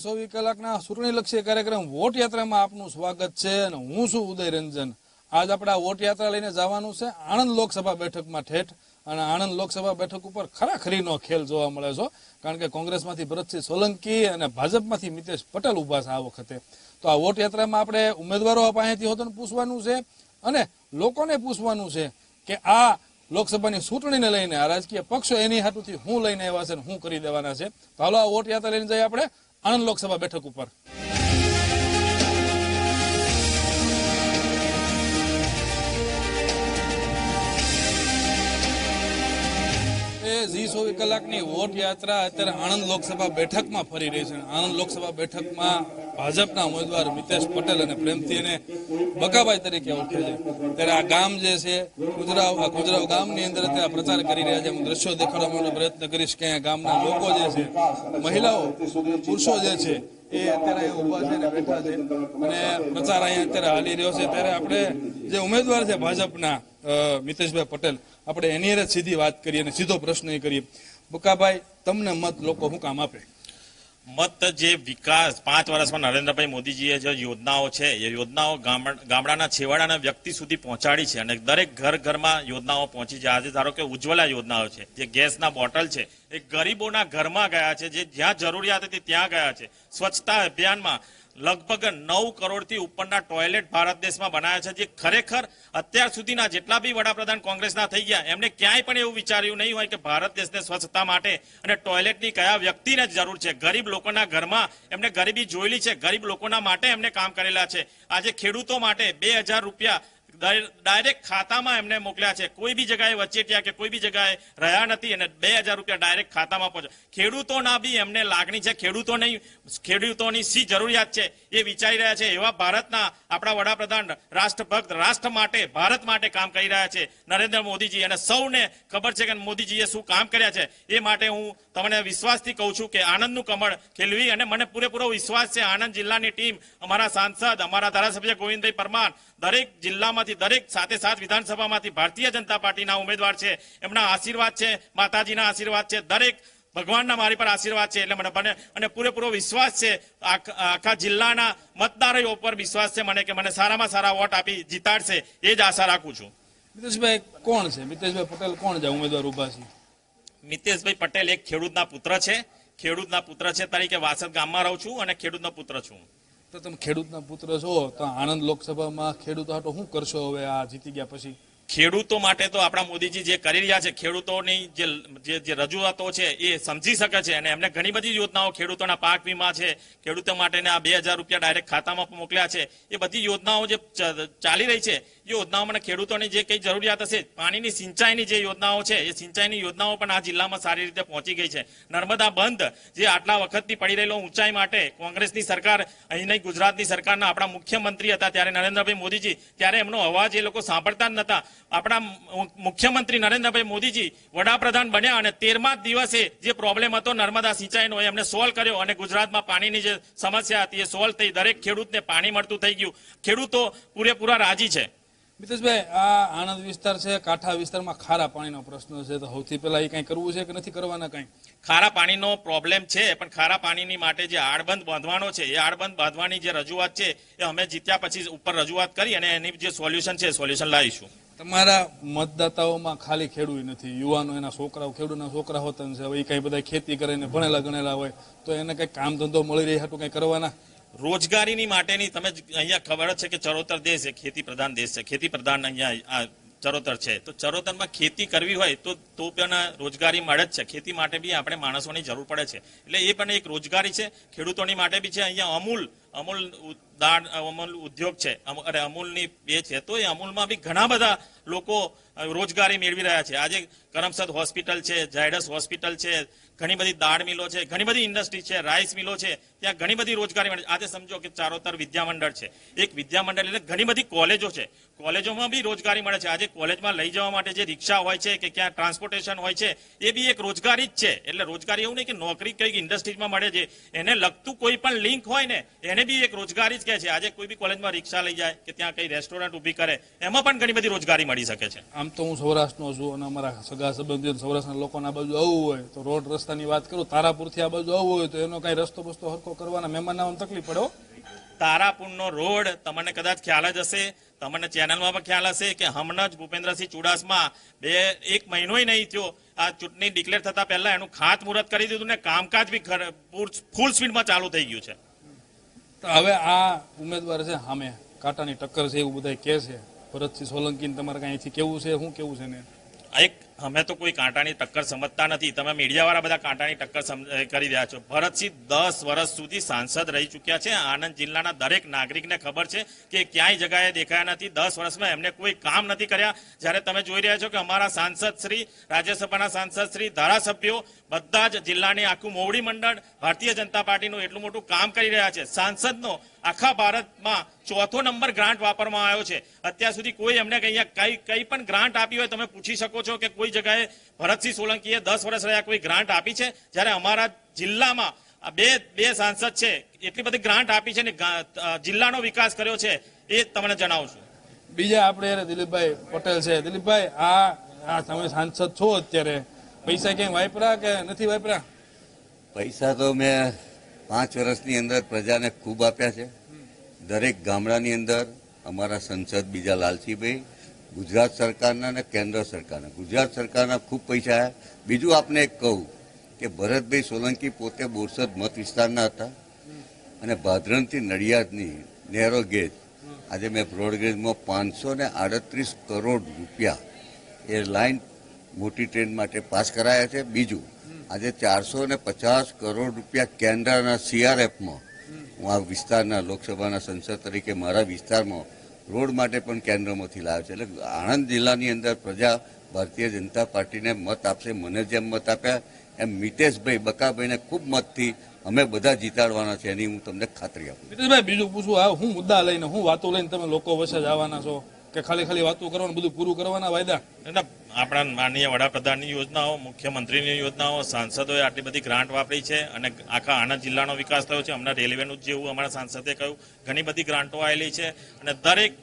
ઝી ચોવીસ કલાકના ચૂંટણી લક્ષી કાર્યક્રમ વોટ યાત્રામાં આપનું સ્વાગત છે અને હું છું ઉદય રંજન. આજ આપણે આ વોટ યાત્રા લઈને જવાનું છે આણંદ લોકસભા બેઠકમાં ઠેઠ અને આણંદ લોકસભા બેઠક ઉપર ખરાખરીનો ખેલ જોવા મળે છે કારણ કે કોંગ્રેસમાંથી ભરતસિંહ સોલંકી અને ભાજપમાંથી મિતેશ પટેલ ઊભા છે આ વખતે. તો આ વોટ યાત્રામાં આપણે ઉમેદવારો પાસેથી હોતને પૂછવાનું છે અને લોકોને પૂછવાનું છે કે આ લોકસભાની ચૂંટણીને લઈને આ રાજકીય પક્ષો એની હાથુથી હું લઈને આવ્યા છે હું કરી દેવાના છે. તો હાલો આ વોટ યાત્રા લઈને જઈએ આપણે. આણંદ લોકસભા બેઠક ઉપર. ઝી ચોવીસ કલાકની વોટ યાત્રા અત્યારે આણંદ લોકસભા બેઠકમાં ફરી રહી છે. આણંદ લોકસભા બેઠકમાં ભાજપના ઉમેદવાર મિતેશ પટેલ અને પ્રેમથી બકાભાઈ તરીકે ઓળખે છે. ત્યારે આ ગામ જે છે ગુજરાવ ગુજરાવ ગામની અંદર અત્યારે પ્રચાર કરી રહ્યા છે. હું દ્રશ્યો દેખાડવાનો પ્રયત્ન કરીશ કે ગામના લોકો જે છે, મહિલાઓ, પુરુષો જે છે, એ અત્યારે ઊભા છે અને બેઠા છે. અને પ્રચાર અહીંયા અત્યારે હાલી રહ્યો છે. ત્યારે આપણે જે ઉમેદવાર છે ભાજપના મિતેશભાઈ પટેલ, આપણે એની સીધી વાત કરીએ અને સીધો પ્રશ્ન એ કરીએ. બકાભાઈ, તમને મત લોકો હું કામ આપે? મત જે વિકાસ પાંચ વર્ષમાં નરેન્દ્રભાઈ મોદીજીએ જે યોજનાઓ છે, એ યોજનાઓ ગામડાના છેવાડાના વ્યક્તિ સુધી પહોંચાડી છે અને દરેક ઘર ઘરમાં યોજનાઓ પહોંચી છે. આજે ધારો કે ઉજ્જવલા યોજનાઓ છે, જે ગેસના બોટલ છે, એ ગરીબોના ઘરમાં ગયા છે, જે જ્યાં જરૂરિયાત હતી ત્યાં ગયા છે. સ્વચ્છતા અભિયાનમાં લગભગ નવ કરોડથી ઉપરના ટોયલેટ ભારત દેશમાં બનાવ્યા છે, જે ખરેખર અત્યાર સુધીના જેટલા બી વડાપ્રધાન કોંગ્રેસના થઈ ગયા, એમને ક્યાંય પણ એવું વિચાર્યું નહીં હોય કે ભારત દેશને સ્વચ્છતા માટે અને ટોયલેટની કયા વ્યક્તિને જરૂર છે. ગરીબ લોકોના ઘરમાં એમને ગરીબી જોયેલી છે, ગરીબ લોકોના માટે એમને કામ કરેલા છે. આજે ખેડૂતો માટે બે રૂપિયા ડાયરેક્ટ ખાતામાં એમને મોકલ્યા છે. કોઈ બી જગાએ વચેટિયા કે કોઈ બી જગાએ રહ્યા નથી અને બે હજાર રૂપિયા ડાયરેક્ટ ખાતામાં પહોંચે ખેડૂતોના બી એમને લાગણી છે. ખેડૂતોને ખેડૂતોની શી જરૂરિયાત છે એ વિચારી રહ્યા છે. એવા ભારતના આપણા વડાપ્રધાન રાષ્ટ્રભક્ત, રાષ્ટ્ર માટે, ભારત માટે કામ કરી રહ્યા છે નરેન્દ્ર મોદીજી. અને સૌને ખબર છે કે મોદીજીએ શું કામ કર્યા છે એ માટે હું તમને વિશ્વાસથી કહું છું કે આનંદનું કમળ ખેલવી અને મને પૂરેપૂરો વિશ્વાસ છે. આણંદ જિલ્લાની ટીમ, અમારા સાંસદ, અમારા ધારાસભ્ય ગોવિંદભાઈ પરમાર, દરેક જિલ્લામાંથી દરેક સાથે સાત વિધાનસભામાંથી ભારતીય જનતા પાર્ટીના ઉમેદવાર છે. એમના આશીર્વાદ છે માતાજીના આશીર્વાદ છે દરેક ભગવાનના મારી પર આશીર્વાદ છે એટલે મને બને અને પૂરેપૂરો વિશ્વાસ છે. આખા જિલ્લાના મતદારો ઉપર વિશ્વાસ છે મને કે મને સારામાં સારા વોટ આપી જીતાડશે એ જ આશા રાખું છું. મિતેશભાઈ કોણ છે? મિતેશભાઈ પટેલ કોણ છે? ઉમેદવાર ઊભા છે. મિતેશભાઈ પટેલ એક ખેડૂતના પુત્ર છે. ખેડૂતના પુત્ર છે તરીકે વાસદ ગામમાં રહું છું અને ખેડૂતનો પુત્ર છું. તો તમે ખેડૂતના પુત્ર છો, તો આણંદ લોકસભામાં ખેડૂતો હાટો શું કરશો હવે? આ જીતી ગયા પછી? ખેડૂતો માટે તો આપણા મોદીજી જે કરી રહ્યા છે, ખેડૂતોની જે જે- રજૂઆતો છે એ સમજી શકે છે અને એમને ઘણી બધી યોજનાઓ ખેડૂતોના પાક વીમા છે, ખેડૂતો માટેના બે હજાર રૂપિયા ડાયરેક્ટ ખાતામાં મોકલ્યા છે, એ બધી યોજનાઓ જે ચાલી રહી છે, એ યોજનાઓમાં ખેડૂતોની જે કઈ જરૂરિયાત હશે, પાણીની સિંચાઈની જે યોજનાઓ છે, એ સિંચાઈની યોજનાઓ પણ આ જિલ્લામાં સારી રીતે પહોંચી ગઈ છે. નર્મદા બંધ, જે આટલા વખતથી પડી રહેલો ઊંચાઈ માટે કોંગ્રેસની સરકાર, અહીં નહીં, ગુજરાતની સરકારના આપણા મુખ્યમંત્રી હતા, ત્યારે નરેન્દ્રભાઈ મોદીજી, ત્યારે એમનો અવાજ એ લોકો સાંભળતા જ નતા. આપણા મુખ્યમંત્રી નરેન્દ્રભાઈ મોદીજી વડાપ્રધાન બન્યા અને તેરમા દિવસે જે પ્રોબ્લેમ હતો નર્મદા સિંચાઈનો એમને સોલ્વ કર્યો અને ગુજરાતમાં પાણીની જે સમસ્યા હતી એ સોલ્વ થઈ. દરેક ખેડૂતને પાણી મળતું થઈ ગયું. ખેડૂતો પૂરેપૂરા રાજી છે. મિતેશભાઈ આ આણંદ વિસ્તાર છે કાંઠા વિસ્તારમાં ખારા પાણીનો પ્રશ્ન છે. તો સૌથી પહેલા એ કંઈ કરવું છે કે નથી કરવાના કંઈ? ખારા પાણીનો પ્રોબ્લેમ છે પણ ખારા પાણીની માટે જે આડબંધ બાંધવાનો છે એ આડબંધ બાંધવાની જે રજૂઆત છે એ અમે જીત્યા પછી ઉપર રજૂઆત કરી અને એની જે સોલ્યુશન છે સોલ્યુશન લાવીશું. તમારા મતદાતાઓમાં ખાલી ખેડૂત નથી. યુવાનો એના છોકરાઓ, ખેડૂતના છોકરા હોતા છે. હવે એ કઈ બધા ખેતી કરીને ભણેલા ગણેલા હોય, તો એને કઈ કામ ધંધો મળી રહી હતું કઈ કરવાના? રોજગારીની માટેની તમે અહીંયા ખબર છે કે ચરોતર દેશ છે, ખેતી પ્રધાન દેશ છે. ખેતી પ્રધાન અહીંયા આ ચરોતર છે. તો ચરોતરમાં ખેતી કરવી હોય તો તો પણ રોજગારી મળે જ છે. ખેતી માટે બી આપણે માણસોની જરૂર પડે છે. એટલે એ પણ એક રોજગારી છે. ખેડૂતોની માટે બી છે. અહીંયા અમૂલ અમૂલ દાળ અમૂલ ઉદ્યોગ છે. અરે અમૂલની બે છે. તો એ અમૂલમાં બી ઘણા બધા લોકો રોજગારી મેળવી રહ્યા છે. આજે કરમસદ હોસ્પિટલ છે, ઝાયડસ હોસ્પિટલ છે, ઘણી બધી દાળ મિલો છે, ઘણી બધી ઇન્ડસ્ટ્રી છે, રાઈસ મિલો છે. ત્યાં ઘણી બધી રોજગારી મળે આજે સમજો કે ચારોતર વિદ્યામંડળ છે. એક વિદ્યામંડળ એટલે ઘણી બધી કોલેજો છે. કોલેજોમાં બી રોજગારી મળે છે. આજે કોલેજમાં લઈ જવા માટે જે રિક્ષા હોય છે કે ક્યાં ટ્રાન્સપોર્ટેશન હોય છે, એ બી એક રોજગારી જ છે. એટલે રોજગારી એવું નહીં કે નોકરી કઈ ઇન્ડસ્ટ્રીઝમાં મળે છે. એને લગતું કોઈ પણ લિંક હોય ને, એને એને બી એક રોજગારી જ કે છે. આજે કોઈ બી કોલેજમાં રિક્ષા લઈ જાય કે ત્યાં કઈ રેસ્ટોરન્ટ ઊભી કરે એમાં પણ ઘણી બધી રોજગારી મળી શકે છે. આમ તો હું સૌરાષ્ટ્રનો છું અને અમારા સગા સંબંધીઓ સૌરાષ્ટ્રના લોકોને બાજુ આવવું હોય તો રોડ રસ્તાની વાત કરું તારાપુરથી આ બાજુ આવવું હોય તો એનો કાંઈ રસ્તો બસ્તો હરકો કરવાના મહેમાન તકલીફ પડ્યો તારાપુરનો રોડ તમને કદાચ ખ્યાલ જ હશે તમને ચેનલમાં પણ ખ્યાલ હશે કે હમણાં જ ભૂપેન્દ્રસિંહ ચુડાસમા બે એક મહિનોય નહીં થયો. આ ચૂંટણી ડિક્લેર થતા પહેલા એનું ખાત મુહૂર્ત કરી દીધું ને કામકાજ બી ફૂલ સ્પીડમાં ચાલુ થઈ ગયું છે. તો હવે આ ઉમેદવાર છે સામે. કાંટાની ટક્કર છે, એવું બધા કહે છે. ભરતસિંહ સોલંકીને તમારે કાંઈ કેવું છે, શું કેવું છે ને એક અમે તો કોઈ કાંટાની ટક્કર સમજતા નથી. તમે મીડિયાવાળા બધા કાંટાની ટક્કર કરી રહ્યા છો. ભરતસિંહ દસ વર્ષ સુધી સાંસદ રહી ચૂક્યા છે. આણંદ જિલ્લાના દરેક નાગરિકને ખબર છે કે ક્યાંય જગાએ દેખાયા નથી. દસ વર્ષમાં એમને કોઈ કામ નથી કર્યા. જ્યારે તમે જોઈ રહ્યા છો કે અમારા સાંસદ શ્રી, રાજ્યસભાના સાંસદ શ્રી, ધારાસભ્યો બધા જ જિલ્લાની આખું મોવડી મંડળ ભારતીય જનતા પાર્ટીનું એટલું મોટું કામ કરી રહ્યા છે. સાંસદનો આખા ભારતમાં ચોથો નંબર ગ્રાન્ટ વાપરવામાં આવ્યો છે. અત્યાર સુધી કોઈ એમને કઈ કઈ કઈ પણ ગ્રાન્ટ આપી હોય, તમે પૂછી શકો છો કે કોઈ જગાએ ભરતસિંહ સોલંકીએ દસ વર્ષ રહ્યા કોઈ ગ્રાન્ટ આપી છે? જ્યારે અમારા જિલ્લામાં બે બે સાંસદ છે એટલી બધી ગ્રાન્ટ આપી છે ને જિલ્લાનો વિકાસ કર્યો છે એ તમને જણાવું છું. બીજા આપણે દિલીપભાઈ પટેલ છે. દિલીપભાઈ આ આ તમે સાંસદ છો અત્યારે. પૈસા ક્યાંય વાપરા કે નથી વાપરા? પૈસા તો મેં પાંચ વર્ષની અંદર પ્રજાને ખૂબ આપ્યા છે. દરેક ગામડાની અંદર અમારા સંસદ બીજા લાલજીભાઈ ગુજરાત સરકારના અને કેન્દ્ર સરકારના. ગુજરાત સરકારના ખૂબ પૈસા આવ્યા બીજું આપને એક કહું કે ભરતભાઈ સોલંકી પોતે બોરસદ મત વિસ્તારના હતા અને ભાદરણથી નડિયાદની નેરો ગેજ આજે મેં બ્રોડગેજમાં પાંચસો ને આડત્રીસ કરોડ રૂપિયા એ લાઇન મોટી ટ્રેન માટે પાસ કરાયા છે. બીજું, આજે ચારસો ને પચાસ કરોડ રૂપિયા કેન્દ્રના સીઆરએફમાં હું આ વિસ્તારના લોકસભાના સંસદ તરીકે મારા વિસ્તારમાં રોડ માટે પણ કેન્દ્રમાંથી લાવે છે. એટલે આણંદ જિલ્લાની અંદર પ્રજા ભારતીય જનતા પાર્ટીને મત આપશે, મને જેમ મત આપ્યા એમ મિતેશભાઈ બકાભાઈને ખૂબ મતથી અમે બધા જીતાડવાના છે એની હું તમને ખાતરી આપું મિતેશભાઈ, બીજું પૂછું, આ હું મુદ્દા લઈને, હું વાતો લઈને તમે લોકો વચ્ચે જ આવવાના છો કે ખાલી ખાલી વાતો કરવાનું, બધું પૂરું કરવાના વાયદા? આપણા માનનીય વડાપ્રધાનની યોજનાઓ મુખ્યમંત્રીની યોજનાઓ સાંસદોએ આટલી બધી ગ્રાન્ટ વાપરી છે અને આખા આણંદ જિલ્લાનો વિકાસ થયો છે. હમણાં રેલવેનું જ જેવું અમારા સાંસદે કહ્યું. ઘણી બધી ગ્રાન્ટો આવેલી છે અને દરેક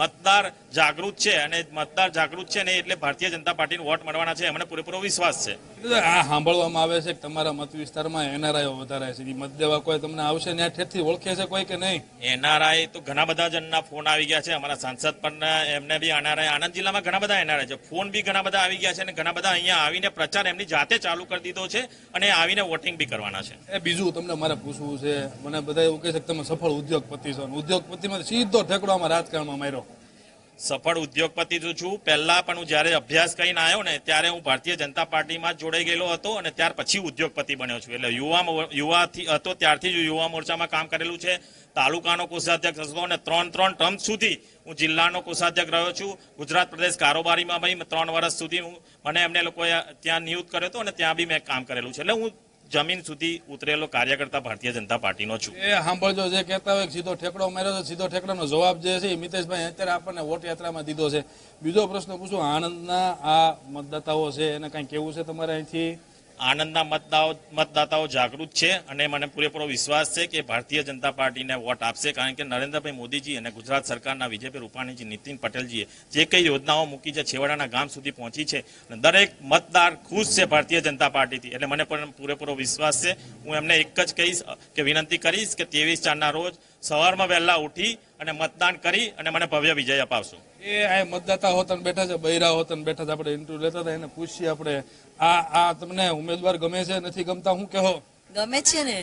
મતદાર જાગૃત છે અને મતદાર જાગૃત છે ને એટલે ભારતીય જનતા પાર્ટીને વોટ મળવાના છે. એમને પૂરેપૂરો વિશ્વાસ છે. આ સાંભળવામાં આવે છે કે તમારા મત વિસ્તારમાં એનઆરઆઈઓ વધારે છે. મત દેવા કોઈ તમને આવશે ને ઠેરથી ઓળખે છે કોઈ કે નહીં? એનઆરઆઈ તો ઘણા બધા જણના ફોન આવી ગયા છે. અમારા સાંસદ પણ એમને બી એનઆરઆઈ આણંદ જિલ્લામાં ઘણા બધા એનઆરઆઈ છે. ફોન બી ઘણા બધા આવી ગયા છે અને ઘણા બધા અહીંયા આવીને પ્રચાર એમની જાતે ચાલુ કરી દીધો છે અને આવીને વોટિંગ બી કરવાના છે. એ બીજું તમને મારે પૂછવું છે, મને બધા એવું કહે છે કે તમે સફળ ઉદ્યોગપતિ છો ઉદ્યોગપતિમાં સીધો ઠેકડો આમાં રાજકારણમાં માર્યો. સફળ ઉદ્યોગપતિ તો છું. પહેલા પણ હું જ્યારે અભ્યાસ કરીને આવ્યો ને, ત્યારે હું ભારતીય જનતા પાર્ટીમાં જોડાઈ ગયેલો હતો અને ત્યાર પછી ઉદ્યોગપતિ બન્યો છું. એટલે યુવા યુવાથી હતો ત્યારથી જ યુવા મોરચામાં કામ કરેલું છે. તાલુકાનો કોષાધ્યક્ષ હતો અને ત્રણ ત્રણ ટર્મ સુધી હું જિલ્લાનો કોષાધ્યક્ષ રહ્યો છું. ગુજરાત પ્રદેશ કારોબારીમાં ભાઈ ત્રણ વર્ષ સુધી હું, મને એમને લોકોએ ત્યાં નિયુક્ત કર્યો હતો અને ત્યાં બી મેં કામ કરેલું છે. એટલે હું જમીન સુધી ઉતરેલો કાર્યકર્તા ભારતીય જનતા પાર્ટીનો છું. એ સાંભળજો, જે કહેતા હોય સીધો ઠેકડો માર્યો છે, સીધો ઠેકડાનો જવાબ જે છે મિતેશભાઈ અત્યારે આપણને વોટ યાત્રામાં દીધો છે. બીજો પ્રશ્ન પૂછું, આણંદના આ મતદાતાઓ છે, એને કાંઈ કેવું છે તમારે અહીંથી? આનંદના મતદાઓ મતદાતાઓ જાગૃત છે અને મને પૂરેપૂરો વિશ્વાસ છે કે ભારતીય જનતા પાર્ટીને વોટ આપશે કારણ કે નરેન્દ્રભાઈ મોદીજી અને ગુજરાત સરકારના વિજયભાઈ રૂપાણીજી, નીતિન પટેલજીએ જે કઈ યોજનાઓ મૂકી છે, છેવાડાના ગામ સુધી પહોંચી છે અને દરેક મતદાર ખુશ છે ભારતીય જનતા પાર્ટીથી. એટલે મને પણ પૂરેપૂરો વિશ્વાસ છે. હું એમને એક જ કહીશ કે વિનંતી કરીશ કે ત્રેવીસ ચારના રોજ સવારમાં વહેલા ઉઠી અને મતદાન કરી અને મને ભવ્ય વિજય અપાવશો. એ આ મતદાતા હોતન બેઠા છે બૈરા હોતન બેઠા છે આપણે ઇન્ટરવ્યુ લેતા હતા એને પૂછીએ આપણે આ આ તમને ઉમેદવાર ગમે છે નથી ગમતા હું કહો? ગમે છે ને?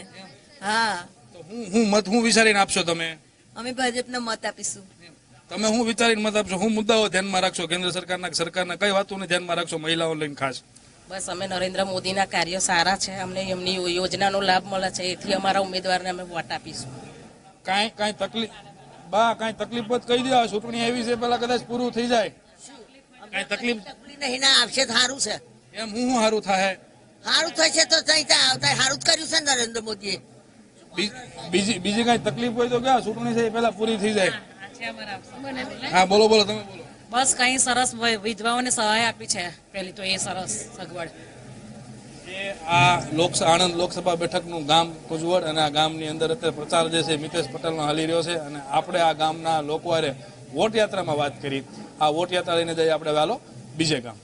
હા. તો હું હું મત હું વિચારીને આપશો તમે? અમે ભાજપનો મત આપીશું. તમે હું વિચારીને મત આપશો? હું મુદ્દાઓ ધ્યાનમાં રાખશો? કેન્દ્ર સરકારના સરકારના કઈ વાતોને ધ્યાનમાં રાખશો મહિલાઓ લઈને ખાસ? બસ અમે નરેન્દ્ર મોદીના કાર્યો સારા છે. અમને એમની યોજનાનો લાભ મળે છે. એથી અમારા ઉમેદવારને અમે વોટ આપીશું. કાંઈ કાંઈ તકલીફ બા કાંઈ તકલીફ જ કહી દો ચૂંટણી આવી છે પેલા કદાચ પૂરું થઈ જાય. કાંઈ તકલીફ તકલીફ નહીં ના આવશે તો સારું છે. એમ હું હું સારું થાય? સારું થશે તો ત્યાં ત્યાં આવતા સારું જ કર્યું છે નરેન્દ્ર મોદીએ. બીજી બીજી કાંઈ તકલીફ હોય તો કે ચૂંટણી છે એ પેલા પૂરી થઈ જાય. હા બોલો બોલો તમે બોલો. બસ કઈ સરસ વિધવાઓને સહાય આપી છે. પેલી તો એ સરસ સગવડ. આ લોક આણંદ લોકસભા બેઠકનું ગામ કુજવડ અને આ ગામની અંદર અત્યારે પ્રચાર જે છે, મિતેશ પટેલનો હાલી રહ્યો છે અને આપણે આ ગામના લોકોએ વોટયાત્રામાં વોટ યાત્રામાં વાત કરી. આ વોટ યાત્રા લઈને જઈએ આપણે વાલો બીજે ગામ.